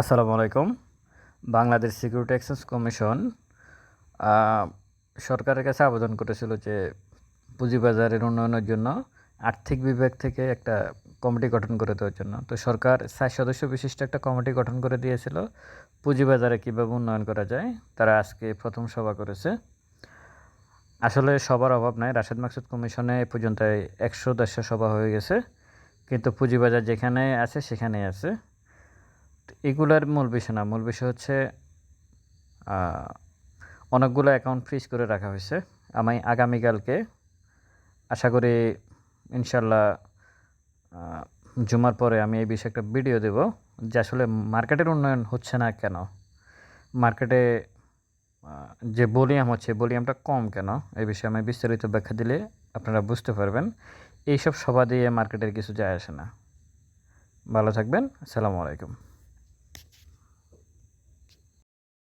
আসসালামু আলাইকুম। Bangladesh security exchange commission সরকারের কাছে আবেদন করেছিল যে পুঁজিবাজারের উন্নয়নের জন্য আর্থিক বিভাগ থেকে একটা কমিটি গঠন করে দেওয়ার জন্য। তো সরকার ষাট সদস্য বিশিষ্ট একটা কমিটি গঠন করে দিয়েছিল। পুঁজিবাজারে কীভাবে উন্নয়ন করা যায়, তারা আজকে প্রথম সভা করেছে। আসলে সবার অভাব নাই, রাশেদ মাকসুদ কমিশনে এ পর্যন্ত একশো দেড়শো সভা হয়ে গেছে। কিন্তু পুঁজিবাজার যেখানে আছে, সেখানেই আছে। এগুলার মূল বিষয় না, মূল বিষয় হচ্ছে অনেকগুলো অ্যাকাউন্ট ফ্রিজ করে রাখা হয়েছে। আমি আগামীকালকে আশা করি ইনশাল্লাহ জুমার পরে আমি এই বিষয়ে একটা ভিডিও দেব যে আসলে মার্কেটের উন্নয়ন হচ্ছে না কেন? মার্কেটে যে ভলিউম হচ্ছে ভলিউমটা কম কেন? এই বিষয়ে আমি বিস্তারিত ব্যাখ্যা দিলে আপনারা বুঝতে পারবেন। এইসব সভা দিয়ে মার্কেটের কিছু যায় আসে না। ভালো থাকবেন, আসসালামু আলাইকুম।